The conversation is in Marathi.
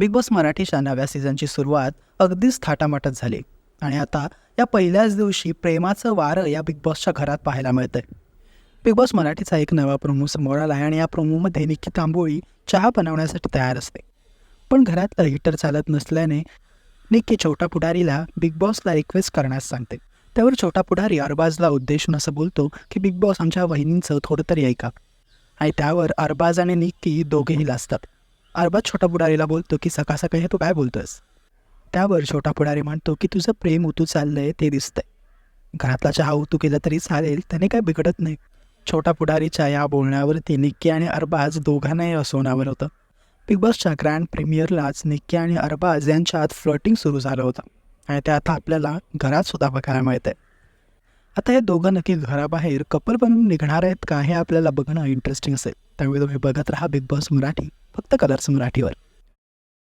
बिग बॉस मराठीच्या नव्या सीझनची सुरुवात अगदीच थाटामाटात झाली. आणि आता या पहिल्याच दिवशी प्रेमाचं वारं या बिग बॉसच्या घरात पाहायला मिळतंय. बिग बॉस मराठीचा एक नवा प्रोमो समोर आला आहे आणि या प्रोमोमध्ये निक्की तांबोळी चहा बनवण्यासाठी तयार असते. पण घरातलं हिटर चालत नसल्याने निक्की छोटा पुढारीला बिग बॉसला रिक्वेस्ट करण्यास सांगते. त्यावर छोटा पुढारी अरबाजला उद्देशून असं बोलतो की बिग बॉस आमच्या वहिनींचं थोडं तरी ऐका. आणि त्यावर अरबाज आणि निक्की दोघेही लाजतात. अरबाज छोटा पुढारीला बोलतो की सकाळ सकाळी हे तू काय बोलतोस त्यावर छोटा पुढारी म्हणतो की तुझं प्रेम उतू चाललं आहे ते दिसतंय. घरातला चहा उतू केला तरी चालेल त्याने काय बिघडत नाही. छोटा पुढारीच्या या बोलण्यावरती निक्की आणि अरबाज दोघांनाही असवण्यावर होतं. बिग बॉसच्या ग्रँड प्रीमियरलाच निक्की आणि अरबाज यांच्यात फ्लटिंग सुरू झालं होतं. आणि ते आता आपल्याला घरात सुद्धा बघायला मिळतंय. आता हे दोघं नक्की घराबाहेर कपल बनून निघणार आहेत का हे आपल्याला बघणं इंटरेस्टिंग असेल. त्यामुळे तुम्ही बघत राहा बिग बॉस मराठी फक्त कलर्स मराठीवर.